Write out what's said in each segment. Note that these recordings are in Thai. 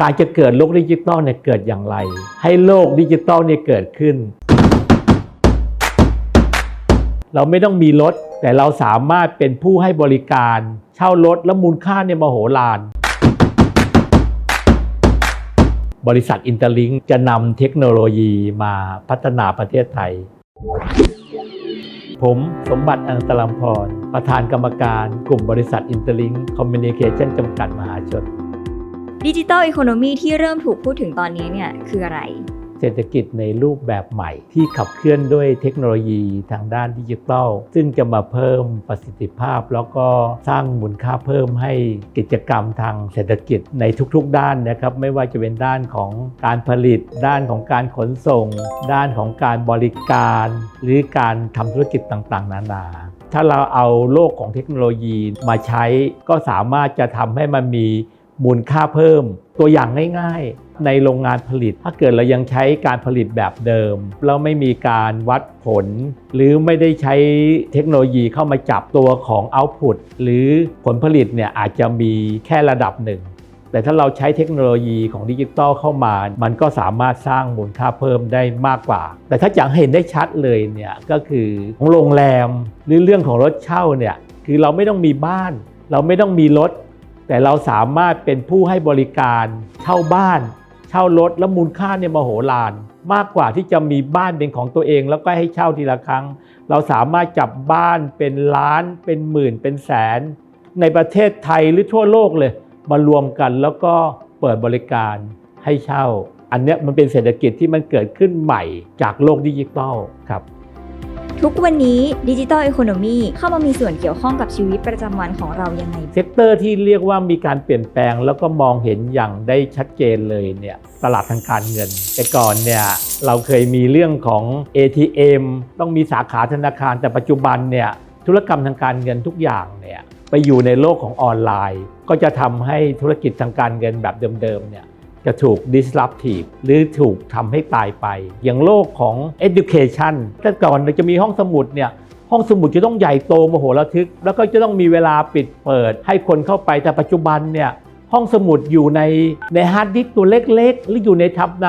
การจะเกิดโลกดิจิตอลเนี่ยเกิดอย่างไร ให้โลกดิจิตอลเนี่ยเกิดขึ้น เราไม่ต้องมีรถ แต่เราสามารถเป็นผู้ให้บริการ เช่ารถและมูลค่าเนี่ยมโหฬารบริษัทอินเตอร์ลิงจะนำเทคโนโลยีมาพัฒนาประเทศไทย ผมสมบัติอันตรัมพร ประธานกรรมการกลุ่มบริษัทอินเตอร์ลิงคอมมิวนิเคชันจำกัดมหาชน ดิจิ t a ลอีโคโนมีที่เริ่มถูกพูดถึงตอนนี้เนี่ยคืออะไร เศรษฐกิจในรูปแบบใหม่ ที่ขับเคลื่อนด้วยเทคโนโลยีทางด้านดิจิทัล ซึ่งจะมาเพิ่มประสิทธิภาพ แล้วก็สร้างมูลค่าเพิ่มให้กิจกรรมทางเศรษฐกิจในทุกๆ ด้านนะครับ ไม่ว่าจะเป็นด้านของการผลิต ด้านของการขนส่ง ด้านของการบริการ หรือการทำธุรกิจต่างๆ นานาถ้าเราเอาโลกของเทคโนโลยีมาใช้ก็สามารถจะทำให้มันมี มูลค่าเพิ่ม ตัวอย่างง่ายๆ ในโรงงานผลิต ถ้าเกิดเรายังใช้การผลิตแบบเดิม แล้วไม่มีการวัดผล หรือไม่ได้ใช้เทคโนโลยีเข้ามาจับตัวของ output หรือผลผลิตเนี่ยอาจจะมีแค่ระดับหนึ่ง แต่ถ้าเราใช้เทคโนโลยีของดิจิตอลเข้ามา มันก็สามารถสร้างมูลค่าเพิ่มได้มากกว่า แต่ถ้าอยากเห็นได้ชัดเลยเนี่ยก็คือของโรงแรมหรือเรื่องของรถเช่าเนี่ยคือเราไม่ต้องมีบ้าน เราไม่ต้องมีรถ แต่เราสามารถเป็นผู้ให้บริการเช่าบ้าน เช่ารถและมูลค่าเนี่ยมโหฬารมากกว่าที่จะมีบ้านเป็นของตัวเองแล้วก็ให้เช่าทีละครั้ง เราสามารถจับบ้านเป็นล้าน เป็นหมื่น เป็นแสน ในประเทศไทยหรือทั่วโลกเลย มารวมกันแล้วก็เปิดบริการให้เช่า อันเนี้ยมันเป็นเศรษฐกิจที่มันเกิดขึ้นใหม่จากโลกดิจิทัลครับ ทุกวันนี้ดิจิ t a ลอีโคโนมีเข้ามามีส่วนเกี่ยวข้องกับชีวิตประจำวันของเรายังไง เซกเตอร์ที่เรียกว่ามีการเปลี่ยนแปลงแล้วก็มองเห็นอย่างได้ชัดเจนเลยเนี่ยตลาดทางการเงิน แต่ก่อนเนี่ยเราเคยมีเรื่องของ ATM ต้องมีสาขาธนาคารแต่ปัจจุบันเนี่ยธุรกรรมทางการเงินทุกอย่างเนี่ยไปอยู่ในโลกของออนไลน์ ก็จะทำให้ธุรกิจทางการเงินแบบเดิมๆเนี่ย จะถูก disruptive หรือถูกทำให้ตายไป อย่างโลกของ education แต่ก่อนเราจะมีห้องสมุดเนี่ยห้องสมุดจะต้องใหญ่โตมโหฬารทึก แล้วก็จะต้องมีเวลาปิดเปิด ให้คนเข้าไปแต่ปัจจุบันเนี่ยห้องสมุดอยู่ในในฮาร์ดดิสก์ตัวเล็กๆ หรืออยู่ในทับไน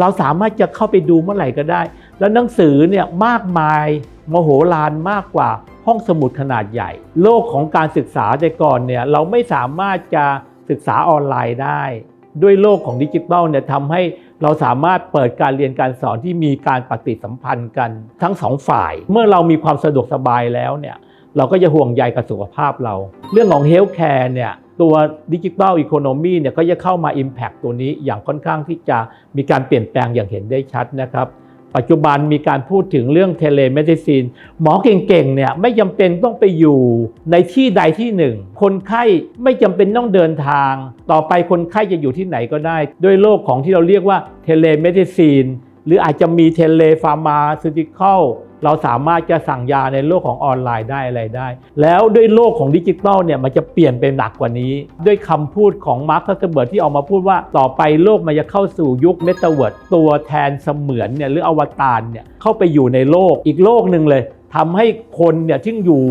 เราสามารถจะเข้าไปดูเมื่อไหร่ก็ได้ แล้วหนังสือเนี่ยมากมายมโหฬารมากกว่าห้องสมุดขนาดใหญ่ โลกของการศึกษาแต่ก่อนเนี่ยเราไม่สามารถจะศึกษาออนไลน์ได้ ด้วยโลกของดิจิทัลเนี่ยทำให้เราสามารถเปิดการเรียนการสอนที่มีการปฏิสัมพันธ์กันทั้งสองฝ่าย เมื่อเรามีความสะดวกสบายแล้วเนี่ยเราก็จะห่วงใยกับสุขภาพเรา เรื่องของเฮลท์แคร์เนี่ยตัวดิจิทัลอีโคโนมีเนี่ยก็จะเข้ามา Impact ตัวนี้อย่างค่อนข้างที่จะมีการเปลี่ยนแปลงอย่างเห็นได้ชัดนะครับ ปัจจุบันมีการพูดถึงเรื่องเทเลเมดิซินหมอเก่งๆเนี่ยไม่จำเป็นต้องไปอยู่ในที่ใดที่หนึ่ง คนไข้ไม่จำเป็นต้องเดินทาง ต่อไปคนไข้จะอยู่ที่ไหนก็ได้ ด้วยโลกของที่เราเรียกว่าเทเลเมดิซินหรืออาจจะมีเทเลฟาร์มาซูติคอล เราสามารถจะสั่งยาในโลกของออนไลน์ได้อะไรได้ แล้วด้วยโลกของดิจิทัลเนี่ยมันจะเปลี่ยนเป็นหนักกว่านี้ ด้วยคำพูดของมาร์คซักเกอร์เบิร์ดที่ออกมาพูดว่าต่อไปโลกมันจะเข้าสู่ยุคเมตาเวิร์ดตัวแทนเสมือนเนี่ยหรืออวตารเนี่ยเข้าไปอยู่ในโลกอีกโลกหนึ่งเลยทำให้คนเนี่ยที่อยู่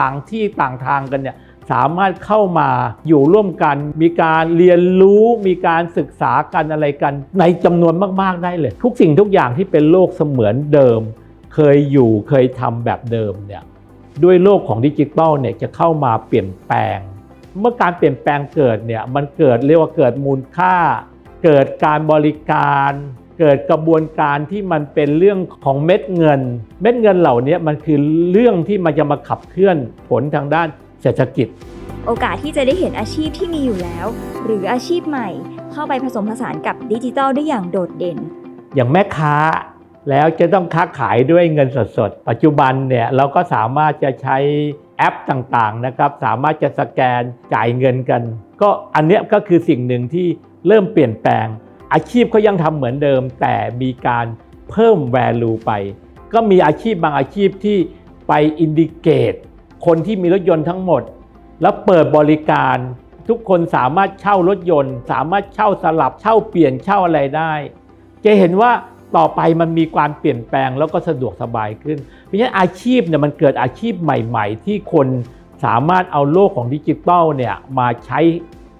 ต่างที่ต่างทางกันเนี่ยสามารถเข้ามาอยู่ร่วมกัน มีการเรียนรู้ มีการศึกษากันอะไรกัน ในจำนวนมาก ๆ ได้เลย ทุกสิ่งทุกอย่างที่เป็นโลกเสมือนเดิม เคยอยู่เคยทำแบบเดิมเนี่ยด้วยโลกของดิจิทัลเนี่ยจะเข้ามาเปลี่ยนแปลง เมื่อการเปลี่ยนแปลงเกิดเนี่ยมันเกิดเรียกว่าเกิดมูลค่า เกิดการบริการ เกิดกระบวนการที่มันเป็นเรื่องของเม็ดเงิน เม็ดเงินเหล่านี้มันคือเรื่องที่มันจะมาขับเคลื่อนผลทางด้านเศรษฐกิจ โอกาสที่จะได้เห็นอาชีพที่มีอยู่แล้ว หรืออาชีพใหม่ เข้าไปผสมผสานกับดิจิทัลได้อย่างโดดเด่น อย่างแม่ค้า แล้วจะต้องค้าขายด้วยเงินสดๆปัจจุบันเนี่ยเราก็สามารถจะใช้แอปต่างๆนะครับ สามารถจะสแกนจ่ายเงินกัน ก็อันเนี้ยก็คือสิ่งหนึ่งที่เริ่มเปลี่ยนแปลง อาชีพเขายังทำเหมือนเดิม แต่มีการเพิ่ม value ไป ก็มีอาชีพบางอาชีพที่ไปอินดิเกตคนที่มีรถยนต์ทั้งหมด แล้วเปิดบริการทุกคนสามารถเช่ารถยนต์ สามารถเช่าสลับเช่าเปลี่ยนเช่าอะไรได้ จะเห็นว่า ต่อไปมันมีความเปลี่ยนแปลงแล้วก็สะดวกสบายขึ้น เพราะฉะนั้นอาชีพเนี่ยมันเกิดอาชีพใหม่ ๆ ที่คนสามารถเอาโลกของดิจิทัลเนี่ยมาใช้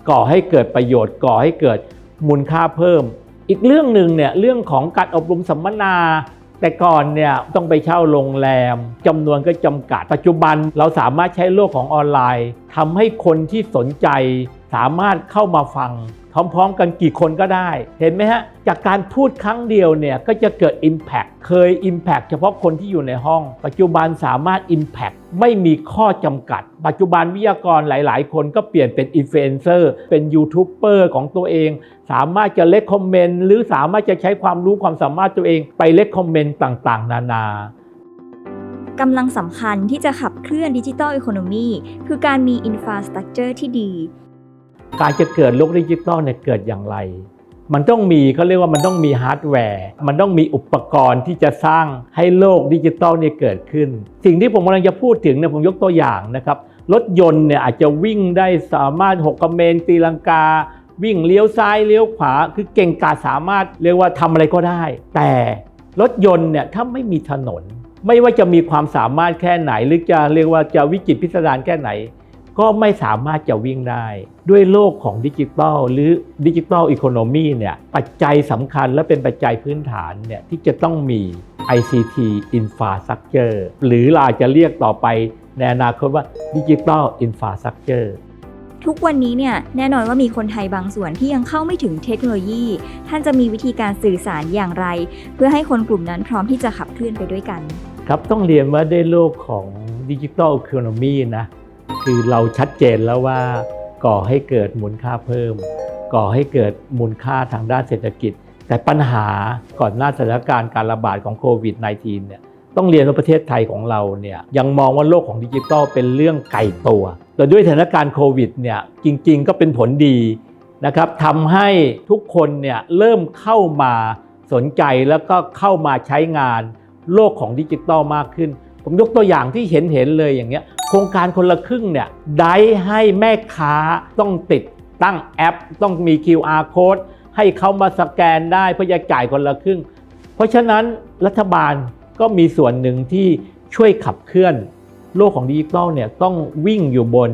ก่อให้เกิดประโยชน์ ก่อให้เกิดมูลค่าเพิ่ม อีกเรื่องหนึ่งเนี่ยเรื่องของการอบรมสัมมนา แต่ก่อนเนี่ยต้องไปเช่าโรงแรมจำนวนก็จำกัด ปัจจุบันเราสามารถใช้โลกของออนไลน์ทำให้คนที่สนใจ สามารถเข้ามาฟังพร้อมๆกันกี่คนก็ได้ เห็นไหมฮะ จากการพูดครั้งเดียวเนี่ยก็จะเกิด Impact เคย Impact เฉพาะคนที่อยู่ในห้อง ปัจจุบันสามารถ Impact ไม่มีข้อจำกัด ปัจจุบันวิทยากรหลาย ๆ คนก็เปลี่ยนเป็นอินฟลูเอนเซอร์เป็นยูทูบเบอร์ของตัวเอง สามารถจะเล c คอมเมนต์หรือสามารถจะใช้ความรู้ความสามารถตัวเอง ไปเล c คอมเมนต์ต่างๆ นานากำลังสำคัญที่จะขับเคลื่อนดิจิ t a ล e อ o n o มีคือการมีอินฟราสตรักเจอร์ที่ดี การจะเกิดโลกดิจิตอลเนี่ยเกิดอย่างไร มันต้องมีเขาเรียกว่ามันต้องมีฮาร์ดแวร์ มันต้องมีอุปกรณ์ที่จะสร้างให้โลกดิจิตอลเนี่ยเกิดขึ้น สิ่งที่ผมกำลังจะพูดถึงเนี่ยผมยกตัวอย่างนะครับ รถยนต์เนี่ยอาจจะวิ่งได้สามารถหกกระเมนตีลังกา วิ่งเลี้ยวซ้ายเลี้ยวขวา คือเก่งกาจสามารถเรียกว่าทำอะไรก็ได้ แต่รถยนต์เนี่ยถ้าไม่มีถนน ไม่ว่าจะมีความสามารถแค่ไหน หรือจะเรียกว่าจะวิจิตรพิสดารแค่ไหน ก็ไม่สามารถจะวิ่งได้ ด้วยโลกของดิจิทัลหรือดิจิทัลอีโคโนมีเนี่ยปัจจัยสำคัญและเป็นปัจจัยพื้นฐานเนี่ยที่จะต้องมี ICT Infrastructure หรือเราอาจจะเรียกต่อไปในอนาคตว่า Digital Infrastructure ทุกวันนี้เนี่ยแน่นอนว่ามีคนไทยบางส่วนที่ยังเข้าไม่ถึงเทคโนโลยี ท่านจะมีวิธีการสื่อสารอย่างไร เพื่อให้คนกลุ่มนั้นพร้อมที่จะขับเคลื่อนไปด้วยกัน ครับต้องเรียนว่าได้โลกของดิจิ t a ล e ค o n o มีนะ คือเราชัดเจนแล้วว่า ก่อให้เกิดมูลค่าเพิ่ม ก่อให้เกิดมูลค่าทางด้านเศรษฐกิจ แต่ปัญหาก่อนหน้าสถานการณ์การระบาดของโควิด -19 เนี่ยต้องเรียนว่าประเทศไทยของเราเนี่ยยังมองว่าโลกของดิจิทัลเป็นเรื่องไกลตัวแต่ด้วยสถานการณ์โควิดเนี่ยจริงๆ ก็เป็นผลดีนะครับทำให้ทุกคนเนี่ยเริ่มเข้ามาสนใจแล้วก็เข้ามาใช้งานโลกของดิจิตอลมากขึ้น ผมยกตัวอย่างที่เห็นเห็นเลยอย่างเงี้ยโครงการคนละครึ่งเนี่ยได้ให้แม่ค้าต้องติดตั้งแอป ต้องมี QR code ให้เขามาสแกนได้เพื่อจะจ่ายคนละครึ่ง เพราะฉะนั้นรัฐบาลก็มีส่วนหนึ่งที่ช่วยขับเคลื่อน โลกของดิจิตอลเนี่ยต้องวิ่งอยู่บน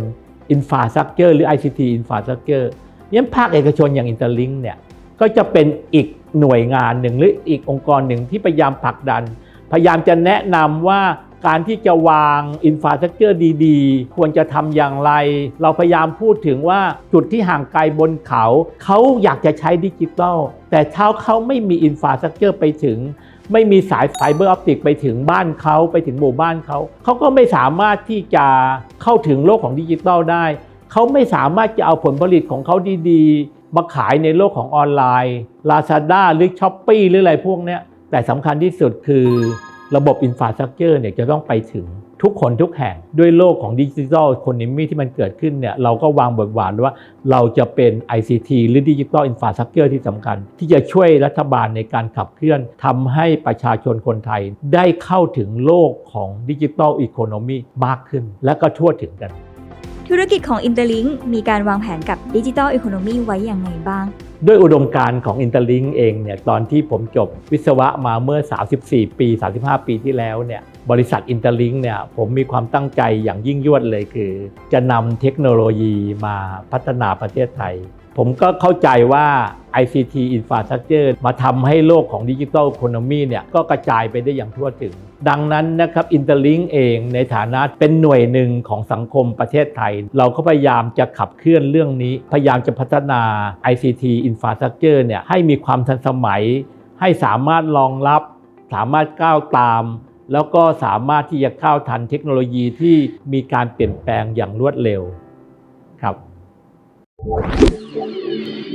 Infrastructure หรือ ICT Infrastructure ยันภาคเอกชนอย่าง Interlink เนี่ยก็จะเป็นอีกหน่วยงานหนึ่งหรืออีกองค์กรหนึ่งที่พยายามผลักดัน พยายามจะแนะนำว่า การที่จะวางอินฟาส t ั c เจอร์ดีๆ ควรจะทำอย่างไร เราพยายามพูดถึงว่าจุดที่ห่างไกลบนเขา เขาอยากจะใช้ดิจิตอลแต่เท้าเขาไม่มีอินฟาส t ั c เจอร์ไปถึง ไม่มีสายไฟเบอร์ออปติกไปถึงบ้านเขาไปถึงหมู่บ้านเขา เขาก็ไม่สามารถที่จะเข้าถึงโลกของดิจิตอลได้ เขาไม่สามารถจะเอาผลผลิตของเขาดีๆ มาขายในโลกของออนไลน์ Lazada หรือ s h อ p e e หรืออะไรพวกนี้แต่สำคัญที่สุดคือ ระบบอินฟาส t ั c เจอร์เนี่ยจะต้องไปถึงทุกคนทุกแห่งด้วยโลกของดิจิทัลคนนิมีที่มันเกิดขึ้นเนี่ยเราก็วางบทบาทว่าเราจะเป็น ICT หรือดิจิทัลอินฟาส t ั c เจอร์ที่สำคัญ ที่จะช่วยรัฐบาลในการขับเคลื่อนทำให้ประชาชนคนไทยได้เข้าถึงโลกของดิจิทัลอีโคโนมีมากขึ้น และก็ทั่วถึงกัน ธุรกิจของ Interlink มีการวางแผนกับดิจิ t a ล e อ o n o มีไว้อย่างไรบ้าง ด้วยอุดมการณ์ของ Interlink เองเนี่ยตอนที่ผมจบวิศวะมาเมื่อ 34 ปี 35 ปีที่แล้วเนี่ยบริษัท Interlink เนี่ยผมมีความตั้งใจอย่างยิ่งยวดเลยคือ จะนำเทคโนโลยีมาพัฒนาประเทศไทยผมก็เข้าใจว่า ICT Infrastructure มาทำให้โลกของดิจิทัล e ค o n o มีเนี่ยก็กระจายไปได้อย่างทั่วถึง ดังนั้นนะครับ Interlink เองในฐานะเป็นหน่วยหนึ่งของสังคมประเทศไทย เราก็พยายามจะขับเคลื่อนเรื่องนี้ พยายามจะพัฒนา ICT Infrastructure เนี่ยให้มีความทันสมัย ให้สามารถรองรับ สามารถก้าวตาม แล้วก็สามารถที่จะก้าทันเทคโนโลยีที่มีการเปลี่ยนแปลงอย่างรวดเร็วครับ Thank you.